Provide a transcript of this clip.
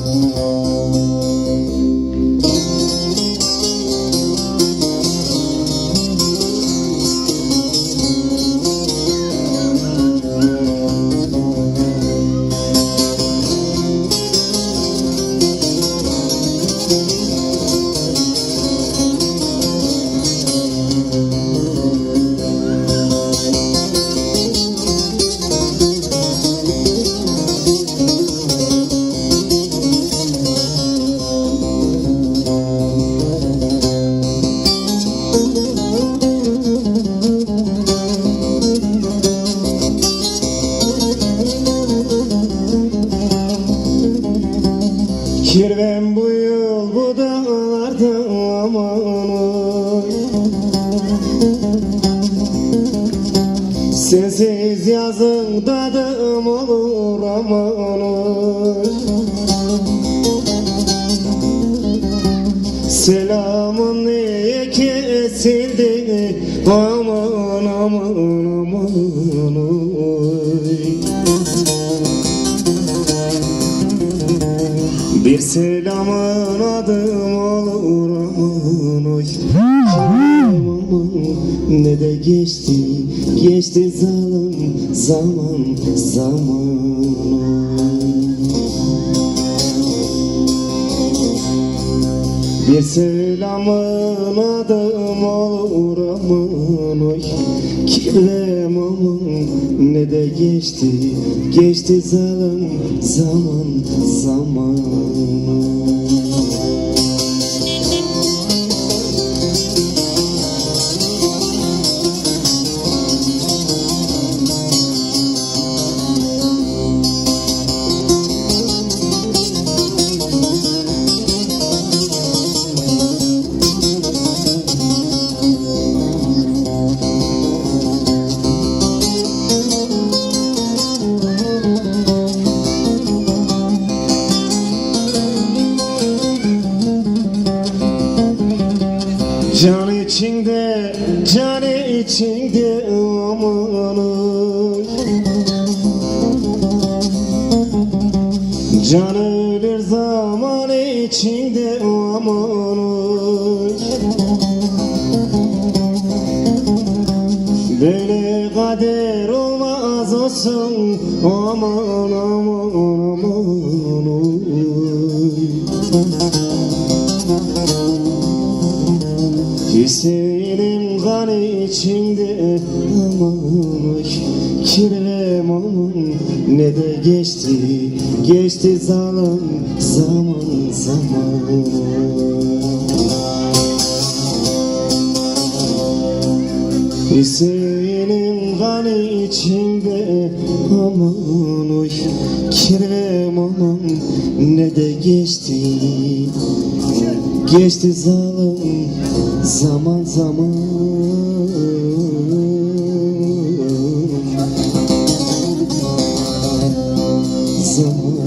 Mm-hmm. Kirvem bu yıl bu dağlarda aman oy Sensiz yazın tadım olur aman Selamın niye kesildi? Aman aman aman oy Bir selamın adım olur aman oy. Ne de geçti geçti zalim zaman zaman Bir selamın adım olur aman oy. Kirvem aman ne de geçti Geçti zalim zaman zaman Can içinde, can içinde aman oy Can ölür zaman içinde aman oy Böyle kader olmaz olsun aman aman aman oy Hüseyin'in kanı içinde aman oy Kirvem aman ne de geçti Geçti zalim zaman zaman. Hüseyin'in kanı içinde aman oy Kirvem aman ne de geçti Geçti zalim Zaman zaman. Zaman